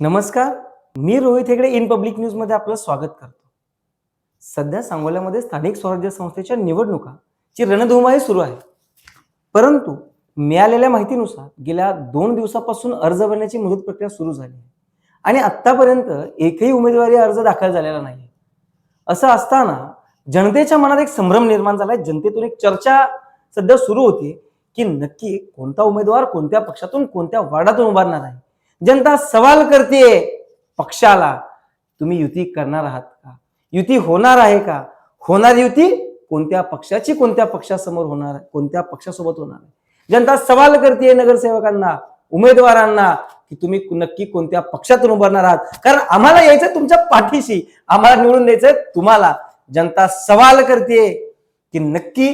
नमस्कार मी Rohit Hegde in public न्यूजमध्ये आपलं स्वागत करतो. सध्या सांगोल्यामध्ये स्थानिक स्वराज्य संस्थेच्या निवडणुकाची रणधुमाळी सुरू आहे. परंतु मिळालेल्या माहितीनुसार गेल्या दोन दिवसापासून अर्ज भरण्याची मुदत प्रक्रिया सुरू झाली आहे आणि आत्तापर्यंत एकही उमेदवारी अर्ज दाखल झालेला नाही असं असताना जनतेच्या मनात एक संभ्रम निर्माण झाला आहे जनतेतून एक चर्चा सध्या सुरू होती की नक्की कोणता उमेदवार कोणत्या पक्षातून कोणत्या वार्डातून उभारणार आहे. जनता सवाल करते पक्षाला तुम्ही युती करणार आहात का? युती होणार आहे का? होणार युती कोणत्या पक्षाची कोणत्या पक्षासमोर होणार आहे? कोणत्या पक्षासोबत होणार आहे? जनता सवाल करते नगरसेवकांना उमेदवारांना की तुम्ही नक्की कोणत्या पक्षातून उभारणार आहात? कारण आम्हाला यायचं तुमच्या पाठीशी. आम्हाला निवडून द्यायचं तुम्हाला. जनता सवाल करते की नक्की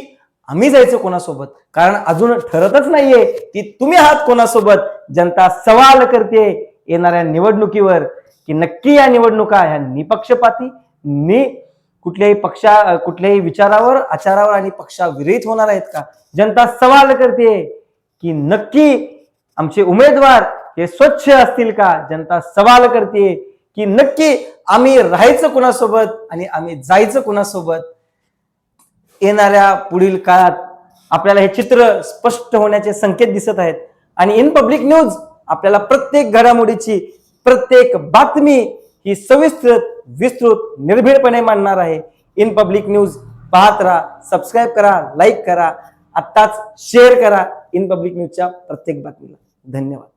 आम्ही जायचं कोणासोबत? कारण अजून ठरतच नाहीये की तुम्ही आहात कोणासोबत. जनता सवाल करते येणाऱ्या निवडणुकीवर की नक्की या निवडणुका ह्या निपक्षपाती? नि कुठल्याही पक्षा कुठल्याही विचारावर आचारावर आणि पक्षाविरहित होणार आहेत का? जनता सवाल करते की नक्की आमचे उमेदवार हे स्वच्छ असतील का? जनता सवाल करते की नक्की आम्ही राहायचं कुणासोबत आणि आम्ही जायचं कुणासोबत? येणाऱ्या पुढील काळात आपल्याला हे चित्र स्पष्ट होण्याचे संकेत दिसत आहेत. आणि इन पब्लिक न्यूज आपल्याला प्रत्येक घडामोडीची प्रत्येक बातमी ही सविस्तृत विस्तृत निर्भीडपणे मांडणार आहे. इन पब्लिक न्यूज पाहत राहा सबस्क्राईब करा लाईक करा आत्ताच शेअर करा इन पब्लिक न्यूजच्या प्रत्येक बातमीला. धन्यवाद.